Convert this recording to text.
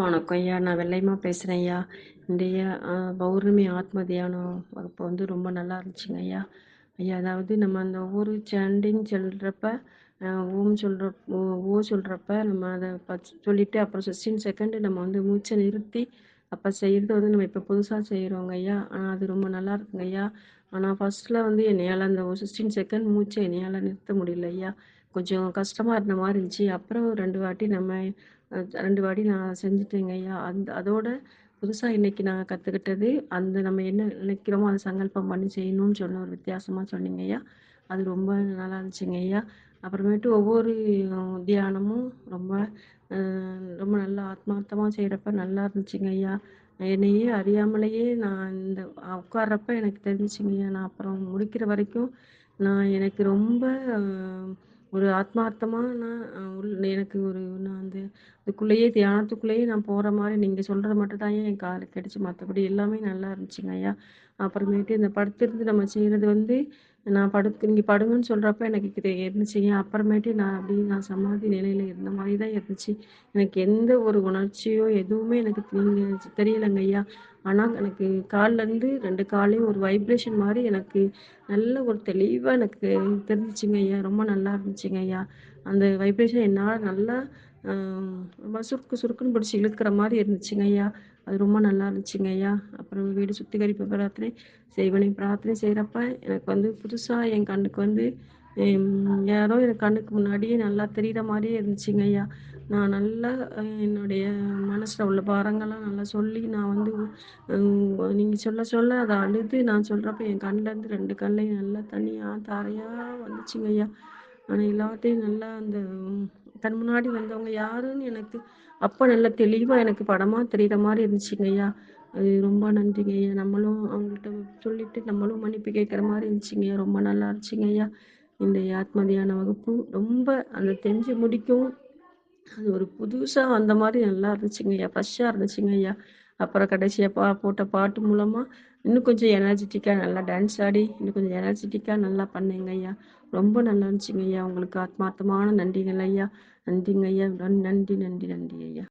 வணக்கம் ஐயா. நான் வெள்ளையமா பேசுகிறேன் ஐயா. இன்றைய பௌர்ணமி ஆத்ம தியானம் வகுப்பு வந்து ரொம்ப நல்லா இருந்துச்சுங்க ஐயா. ஐயா அதாவது நம்ம அந்த ஒவ்வொரு சாண்டிங் சொல்கிறப்ப ஓம் சொல்கிற ஓ சொல்கிறப்ப நம்ம அதை பச் சொல்லிவிட்டு அப்புறம் சிக்ஸ்டீன் செகண்டு நம்ம வந்து மூச்சை நிறுத்தி அப்போ செய்கிறது வந்து நம்ம இப்போ புதுசாக செய்கிறோங்க ஐயா. ஆனால் அது ரொம்ப நல்லா இருக்குங்க ஐயா. ஆனால் ஃபஸ்ட்டில் வந்து என்னையால் அந்த சிக்ஸ்டீன் செகண்ட் மூச்சை என்னையால் நிறுத்த முடியல ஐயா. கொஞ்சம் கஷ்டமாக இருந்த மாதிரி இருந்துச்சு. அப்புறம் ரெண்டு வாட்டி நம்ம ரெண்டு வாட்டி நான் செஞ்சுட்டேங்க ஐயா. அந்த அதோட புதுசாக இன்னைக்கு நான் கற்றுக்கிட்டது அந்த நம்ம என்ன நினைக்கிறோமோ அதை சங்கல்பம் பண்ணி செய்யணும்னு சொன்ன ஒரு வித்தியாசமாக சொன்னீங்க ஐயா. அது ரொம்ப நல்லா இருந்துச்சுங்க ஐயா. அப்புறமேட்டு ஒவ்வொரு தியானமும் ரொம்ப ரொம்ப நல்லா ஆத்மார்த்தமாக செய்கிறப்ப நல்லா இருந்துச்சுங்க ஐயா. என்னையே அறியாமலேயே நான் இந்த உட்கார்றப்ப எனக்கு தெரிஞ்சுச்சுங்க ஐயா. நான் அப்புறம் முடிக்கிற வரைக்கும் நான் எனக்கு ரொம்ப ஒரு ஆத்மார்த்தமாக நான் உள் எனக்கு ஒரு நான் அந்த அதுக்குள்ளேயே தியானத்துக்குள்ளேயே நான் போகிற மாதிரி நீங்கள் சொல்கிறது மட்டும் தான் என் காதுல கிடைச்சி மற்றபடி எல்லாமே நல்லா இருந்துச்சுங்க ஐயா. அப்புறமேட்டு இந்த படுத்திருந்து நம்ம செய்கிறது வந்து நான் படுத்து நீங்கள் படுங்கன்னு சொல்கிறப்ப எனக்கு இது இருந்துச்சுங்க அப்புறமேட்டு நான் அப்படி நான் சமாதி நிலையில் இருந்த மாதிரி தான் இருந்துச்சு. எனக்கு எந்த ஒரு உணர்ச்சியோ எதுவுமே எனக்கு நீங்கள் தெரியலைங்க ஐயா. ஆனால் எனக்கு கால்லேருந்து ரெண்டு காலையும் ஒரு வைப்ரேஷன் மாதிரி எனக்கு நல்ல ஒரு தெளிவாக எனக்கு தெரிஞ்சிச்சுங்க ஐயா. ரொம்ப நல்லா இருந்துச்சுங்க ஐயா. அந்த வைப்ரேஷன் என்னால் நல்லா ரொம்ப சுருக்கு சுருக்குன்னு பிடிச்சி இழுக்கிற மாதிரி இருந்துச்சுங்க ஐயா. அது ரொம்ப நல்லா இருந்துச்சுங்க ஐயா. அப்புறம் வீடு சுத்திகரிப்பு பிரார்த்தனை செய்வனை பிரார்த்தனை செய்கிறப்ப எனக்கு வந்து புதுசாக என் கண்ணுக்கு வந்து யாரோ என் கண்ணுக்கு முன்னாடியே நல்லா தெரிகிற மாதிரியே இருந்துச்சுங்க ஐயா. நான் நல்லா என்னுடைய மனசில் உள்ள பாரங்கள்லாம் நல்லா சொல்லி நான் வந்து நீங்கள் சொல்ல சொல்ல அதை அழுது நான் சொல்கிறப்ப என் கண்ணிலேருந்து ரெண்டு கண்ணையும் நல்லா தனியாக தாரையாக வந்துச்சுங்க ஐயா. ஆனால் எல்லாத்தையும் நல்லா அந்த தன் முன்னாடி வந்தவங்க யாருன்னு எனக்கு அப்போ நல்லா தெளிவாக எனக்கு படமாக தெரிகிற மாதிரி இருந்துச்சுங்க ஐயா. அது ரொம்ப நன்றிங்க ஐயா. நம்மளும் அவங்கள்ட்ட சொல்லிட்டு நம்மளும் மன்னிப்பு கேட்குற மாதிரி இருந்துச்சுங்க ஐயா. ரொம்ப நல்லா இருந்துச்சுங்க ஐயா. இந்த ஆத்ம தியான வகுப்பு ரொம்ப அந்த தெரிஞ்சு முடிக்கும் அது ஒரு புதுசாக வந்த மாதிரி நல்லா இருந்துச்சுங்க ஐயா. ஃப்ரெஷ்ஷாக இருந்துச்சுங்க ஐயா. அப்புறம் கடைசியாக பா போட்ட பாட்டு மூலமாக இன்னும் கொஞ்சம் எனர்ஜெட்டிக்காக நல்லா டான்ஸ் ஆடி இன்னும் கொஞ்சம் எனர்ஜெட்டிக்காக நல்லா பண்ணுங்க ஐயா. ரொம்ப நல்லா இருந்துச்சுங்க ஐயா. உங்களுக்கு ஆத்மார்த்தமான நன்றிகள் ஐயா. நன்றிங்க ஐயா. நன்றி நன்றி நன்றி ஐயா.